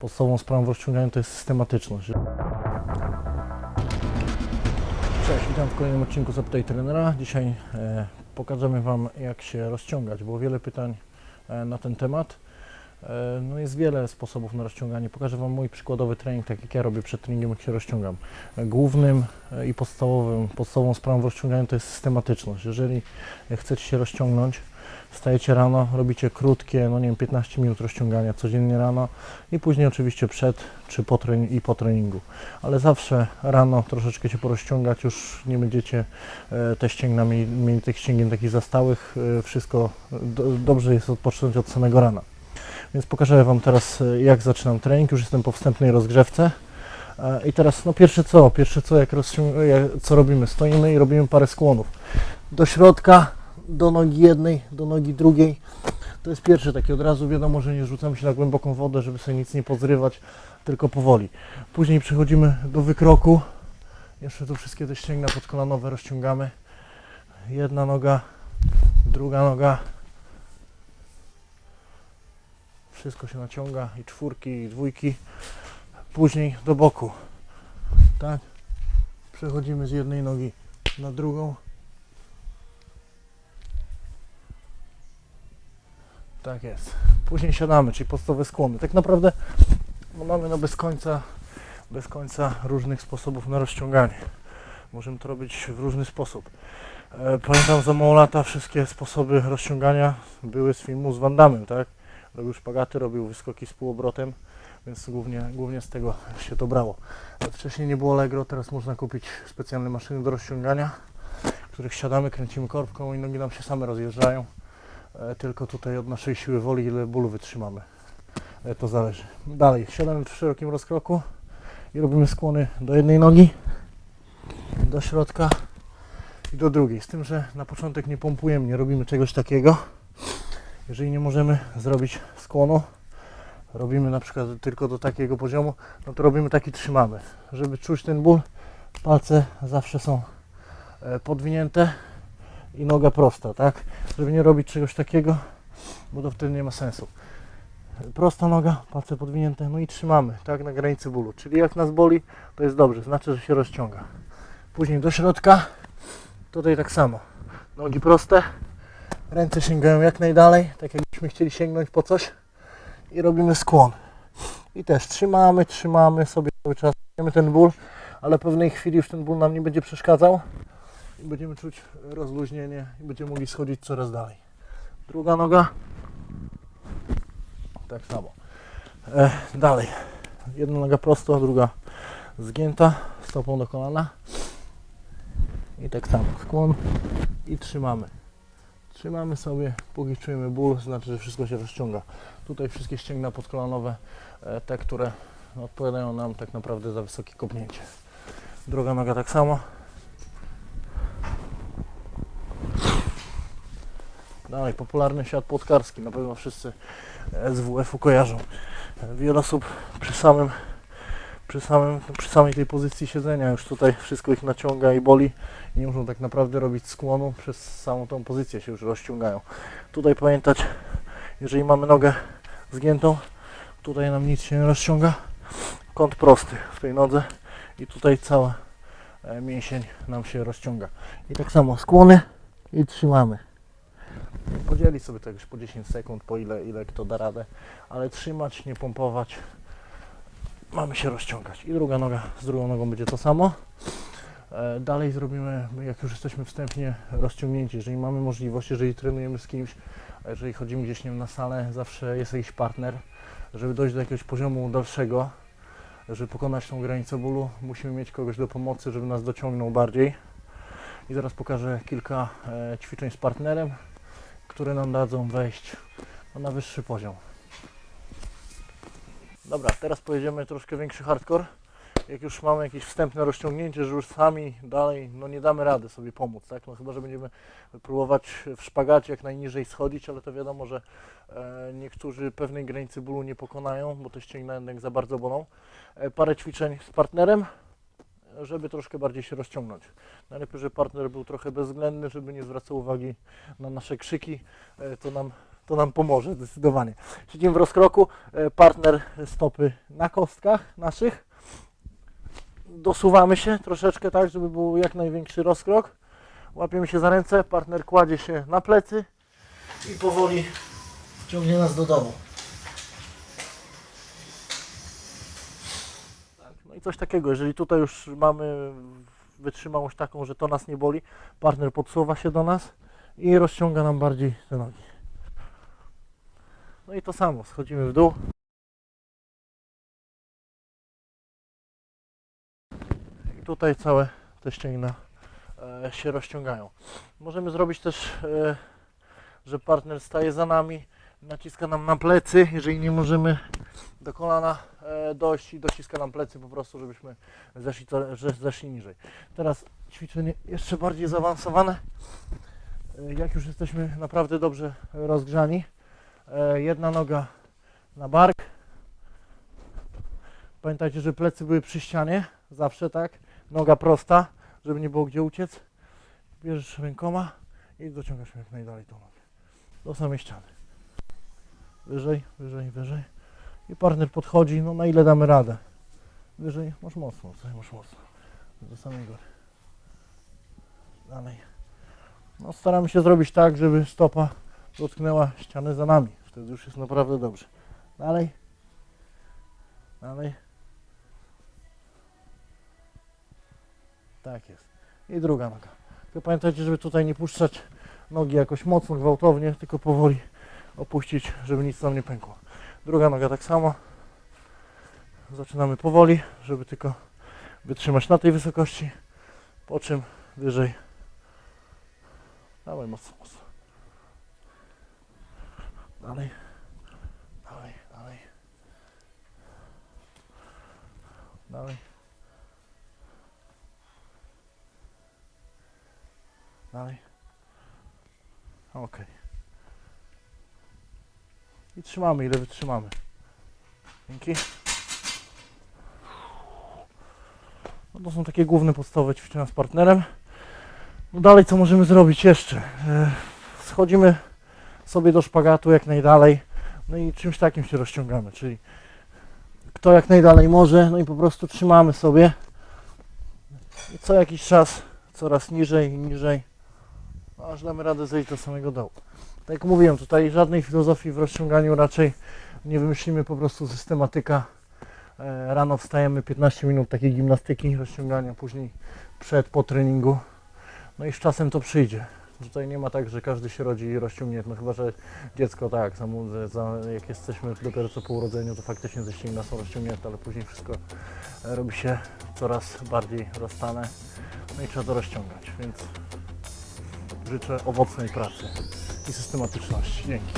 Podstawową sprawą w rozciąganiu to jest systematyczność. Cześć, witam w kolejnym odcinku Zapytaj Trenera. Dzisiaj e, pokażemy Wam jak się rozciągać. Było wiele pytań e, na ten temat. E, no jest wiele sposobów na rozciąganie. Pokażę Wam mój przykładowy trening, tak jak ja robię przed treningiem, jak się rozciągam. E, Głównym e, i podstawowym, podstawową sprawą w rozciąganiu to jest systematyczność. Jeżeli chcecie się rozciągnąć, wstajecie rano, robicie krótkie, no nie wiem, 15 minut rozciągania codziennie rano i później oczywiście przed czy po trening, i po treningu. Ale zawsze rano troszeczkę się porozciągać, już nie będziecie e, te ścięgna mieli, mieli tych ścięgien takich zastałych. E, wszystko do, dobrze jest odpocząć od samego rana. Więc pokażę Wam teraz e, jak zaczynam trening. Już jestem po wstępnej rozgrzewce. E, I teraz no pierwsze co? Pierwsze co jak jak, co robimy? Stoimy i robimy parę skłonów. Do środka, do nogi jednej, do nogi drugiej. To jest pierwsze takie od razu wiadomo, że nie rzucamy się na głęboką wodę, żeby sobie nic nie pozrywać, tylko powoli. Później przechodzimy do wykroku. Jeszcze tu wszystkie te ścięgna podkolanowe rozciągamy. Jedna noga, druga noga. Wszystko się naciąga i czwórki, i dwójki. Później do boku. Tak. Przechodzimy z jednej nogi na drugą. Tak jest. Później siadamy, czyli podstawowe skłony. Tak naprawdę no mamy no bez końca, bez końca różnych sposobów na rozciąganie. Możemy to robić w różny sposób. E, Pamiętam za mało lata wszystkie sposoby rozciągania były z filmu z Van Damme, tak? Robił szpagaty, robił wyskoki z półobrotem, więc głównie, głównie z tego się to brało. Wcześniej nie było Allegro, teraz można kupić specjalne maszyny do rozciągania, w których siadamy, kręcimy korbką i nogi nam się same rozjeżdżają. E, Tylko tutaj od naszej siły woli, ile bólu wytrzymamy. E, To zależy. Dalej, siadamy w szerokim rozkroku i robimy skłony do jednej nogi, do środka i do drugiej. Z tym, że na początek nie pompujemy, nie robimy czegoś takiego. Jeżeli nie możemy zrobić skłonu, robimy na przykład tylko do takiego poziomu, no to robimy taki trzymamy. Żeby czuć ten ból, palce zawsze są e, podwinięte i noga prosta, tak? Żeby nie robić czegoś takiego, bo to wtedy nie ma sensu. Prosta noga, palce podwinięte, no i trzymamy, tak, na granicy bólu. Czyli jak nas boli, to jest dobrze, znaczy, że się rozciąga. Później do środka, tutaj tak samo. Nogi proste, ręce sięgają jak najdalej, tak jakbyśmy chcieli sięgnąć po coś i robimy skłon. I też trzymamy, trzymamy sobie cały czas, czujemy ten ból, ale pewnej chwili już ten ból nam nie będzie przeszkadzał i będziemy czuć rozluźnienie i będziemy mogli schodzić coraz dalej. Druga noga. Tak samo. E, dalej. Jedna noga prosto, druga zgięta, stopą do kolana. I tak samo. Skłon i trzymamy. Trzymamy sobie, póki czujemy ból, znaczy, że wszystko się rozciąga. Tutaj wszystkie ścięgna podkolanowe, e, te, które odpowiadają nam tak naprawdę za wysokie kopnięcie. Druga noga tak samo. Dalej, popularny świat płotkarski, na pewno wszyscy z WF-u kojarzą. Wiele osób przy samym, przy samym, przy samej tej pozycji siedzenia już tutaj wszystko ich naciąga i boli i nie muszą tak naprawdę robić skłonu, przez samą tą pozycję się już rozciągają. Tutaj pamiętać, jeżeli mamy nogę zgiętą, tutaj nam nic się nie rozciąga, kąt prosty w tej nodze i tutaj cała e, mięsień nam się rozciąga. I tak samo skłony i trzymamy podzielić sobie to jakoś po 10 sekund, po ile, ile kto da radę, ale trzymać, nie pompować. Mamy się rozciągać. I druga noga, z drugą nogą będzie to samo. E, Dalej zrobimy, jak już jesteśmy wstępnie rozciągnięci, jeżeli mamy możliwość, jeżeli trenujemy z kimś, jeżeli chodzimy gdzieś nie wiem, na salę, zawsze jest jakiś partner, żeby dojść do jakiegoś poziomu dalszego, żeby pokonać tą granicę bólu, musimy mieć kogoś do pomocy, żeby nas dociągnął bardziej. I zaraz pokażę kilka e, ćwiczeń z partnerem, które nam dadzą wejść na wyższy poziom. Dobra, teraz pojedziemy troszkę większy hardcore. Jak już mamy jakieś wstępne rozciągnięcie, że już sami dalej no nie damy rady sobie pomóc, tak? No chyba, że będziemy próbować w szpagacie jak najniżej schodzić, ale to wiadomo, że e, niektórzy pewnej granicy bólu nie pokonają, bo te ścięgna jednak za bardzo bolą. E, parę ćwiczeń z partnerem, żeby troszkę bardziej się rozciągnąć. Najlepiej, żeby partner był trochę bezwzględny, żeby nie zwracał uwagi na nasze krzyki. E, To nam to nam pomoże zdecydowanie. Siedzimy w rozkroku, e, partner stopy na kostkach naszych. Dosuwamy się troszeczkę tak, żeby był jak największy rozkrok. Łapiemy się za ręce, partner kładzie się na plecy i powoli ciągnie nas do domu. Tak, No coś takiego, jeżeli tutaj już mamy wytrzymałość taką, że to nas nie boli, partner podsuwa się do nas i rozciąga nam bardziej te nogi. No i to samo, schodzimy w dół. I tutaj całe te ścięgna e, się rozciągają. Możemy zrobić też, e, że partner staje za nami, naciska nam na plecy, jeżeli nie możemy do kolana e, dojść i dociska nam plecy po prostu, żebyśmy zeszli, że- zeszli niżej. Teraz ćwiczenie jeszcze bardziej zaawansowane. E, Jak już jesteśmy naprawdę dobrze rozgrzani, e, jedna noga na bark. Pamiętajcie, że plecy były przy ścianie, zawsze tak. Noga prosta, żeby nie było gdzie uciec. Bierzesz rękoma i dociągasz jak najdalej tą nogę. Do samej ściany. Wyżej, wyżej, wyżej. I partner podchodzi, no na ile damy radę. Wyżej, masz mocno, tutaj masz mocno. Do samej góry. Dalej. No staramy się zrobić tak, żeby stopa dotknęła ściany za nami. Wtedy już jest naprawdę dobrze. Dalej. Dalej. Tak jest. I druga noga. Tylko pamiętajcie, żeby tutaj nie puszczać nogi jakoś mocno, gwałtownie, tylko powoli opuścić, żeby nic nam nie pękło. Druga noga tak samo. Zaczynamy powoli, żeby tylko wytrzymać na tej wysokości, po czym wyżej. Dawaj mocno, mocno. Dalej. Dalej, dalej. Dalej. Dalej. Ok. I trzymamy ile wytrzymamy. Dzięki. No to są takie główne podstawowe ćwiczenia z partnerem. No dalej co możemy zrobić jeszcze? E, Schodzimy sobie do szpagatu jak najdalej. No i czymś takim się rozciągamy, czyli kto jak najdalej może, no i po prostu trzymamy sobie. I co jakiś czas coraz niżej i niżej, aż damy radę zejść do samego dołu. Tak jak mówiłem, tutaj żadnej filozofii w rozciąganiu raczej nie wymyślimy, po prostu systematyka. E, Rano wstajemy 15 minut takiej gimnastyki, rozciągania, później przed, po treningu. No i z czasem to przyjdzie. Tutaj nie ma tak, że każdy się rodzi i rozciągnie, no chyba, że dziecko tak, za, jak jesteśmy dopiero co po urodzeniu, to faktycznie ze ścięgna są rozciągnięte, ale później wszystko e, robi się coraz bardziej rozstane, no i trzeba to rozciągać, więc życzę owocnej pracy i systematyczności. Dzięki.